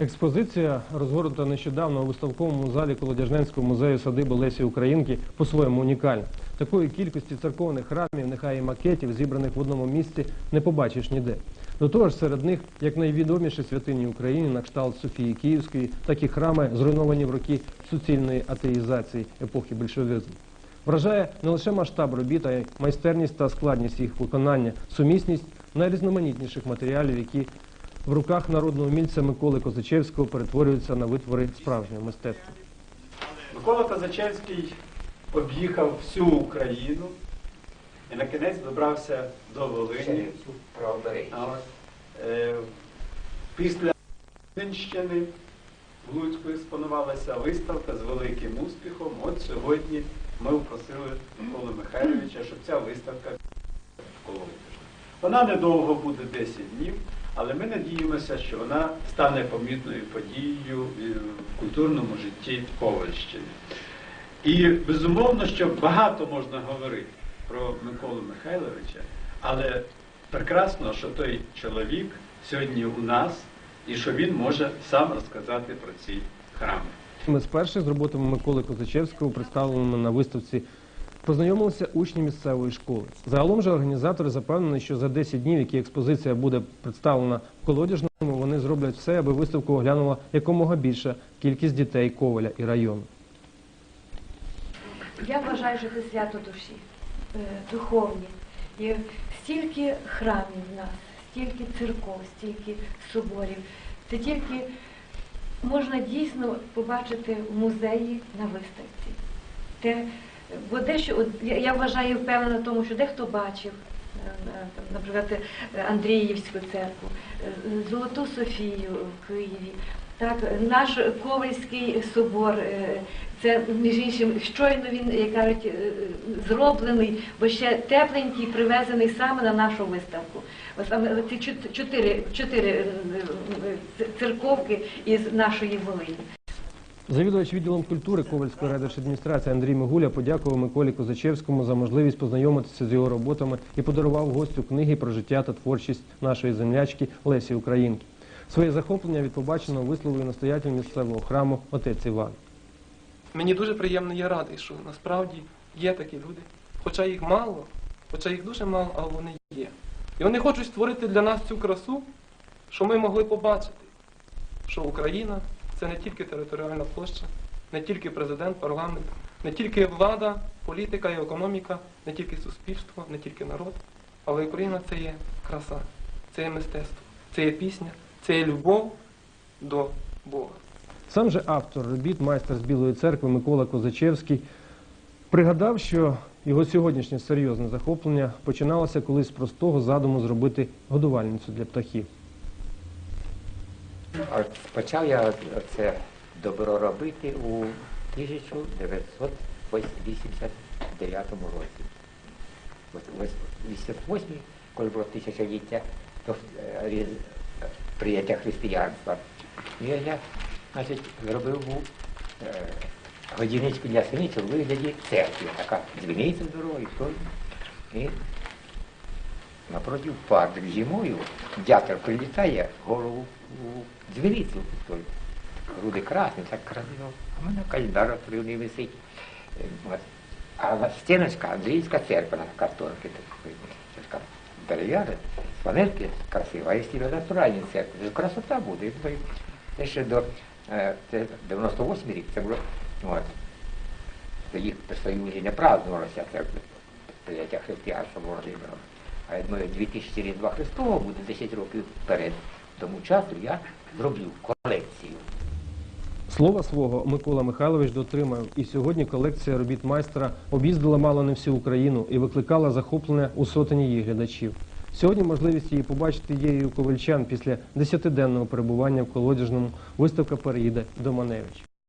Експозиція розгорнута нещодавно у виставковому залі Колодяжненського музею садиби Лесі Українки по-своєму унікальна. Такої кількості церковних храмів, нехай і макетів, зібраних в одному місці, не побачиш ніде. До того ж, серед них як найвідоміші святині України на кшталт Софії Київської, так і храми, зруйновані в роки суцільної атеїзації епохи більшовизму. Вражає не лише масштаб робіт, а й майстерність та складність їх виконання, сумісність найрізноманітніших матеріалів, які в руках народного мільця Миколи Козачевського перетворюються на витвори справжнього мистецтва. Микола Козачевський об'їхав всю Україну і на кінець добрався до Волині. Е, Після Волинщини в Луцьку експонувалася виставка з великим успіхом. От сьогодні ми попросили Миколу Михайловича, щоб ця виставка. Вона недовго буде 10 днів, але ми надіємося, що вона стане помітною подією е, в культурному житті Ковальщини. І безумовно, що багато можна говорити про Миколу Михайловича, але прекрасно, що той чоловік сьогодні у нас і що він може сам розказати про ці храми. Ми спершу з роботами Миколи Козачевського, представленими на виставці, познайомилися учні місцевої школи. Загалом же організатори запевнені, що за 10 днів, які експозиція буде представлена в колодяжному, вони зроблять все, аби виставку оглянула якомога більша кількість дітей Коваля і району. Я вважаю, що це свято душі, е, духовні. І стільки храмів в нас, стільки церков, стільки соборів. Це тільки можна дійсно побачити в музеї на виставці. Те, бо дещо, я, я вважаю впевнена в тому, що дехто бачив, е, е, наприклад, Андріївську церкву, е, Золоту Софію в Києві. Так, наш Ковальський собор, це між іншим, щойно він, як кажуть, зроблений, бо ще тепленький, привезений саме на нашу виставку. Ось ці чотири, чотири церковки із нашої Волині. Завідувач відділом культури Ковальської райдержадміністрації Андрій Мигуля подякував Миколі Козачевському за можливість познайомитися з його роботами і подарував гостю книги про життя та творчість нашої землячки Лесі Українки. Своє захоплення від побаченого висловив настоятель місцевого храму отець Іван. Мені дуже приємно, я радий, що насправді є такі люди. Хоча їх мало, хоча їх дуже мало, але вони є. І вони хочуть створити для нас цю красу, що ми могли побачити, що Україна це не тільки територіальна площа, не тільки президент, парламент, не тільки влада, політика і економіка, не тільки суспільство, не тільки народ, але Україна це є краса, це є мистецтво, це є пісня, це є любов до Бога. Сам же автор робіт, майстер з Білої церкви Микола Козачевський, пригадав, що його сьогоднішнє серйозне захоплення починалося колись з простого задуму зробити годувальницю для птахів. От почав я це добро робити у 1989 році. От ось 88, коли було тисячоліття, е, прийняття християнства. Я, значить, зробив е, годівничку для синиці у вигляді церкви. Така дзвіниця здорова і все. І напротив парк зимою дятел прилітає голову дзвіницю. той. Груди красні, так красиво. А в мене кальдар отривний висить. Е. А стіночка Андріївська церква на картонці. Це така дерев'яна, з фанерки красива, а якщо на натуральній церкві, то красота буде. Це ще до е, це 98 рік, це було. От. Тоді при Союзі не празднувалося це прийняття християнства Володимира. А я думаю, 2000 Різдва Христового буде 10 років вперед. Тому часу я зроблю колекцію. Слова свого Микола Михайлович дотримав, і сьогодні колекція робіт майстра об'їздила мало не всю Україну і викликала захоплення у сотені її глядачів. Сьогодні можливість її побачити є і у ковальчан після десятиденного перебування в колодяжному. Виставка переїде до Маневича.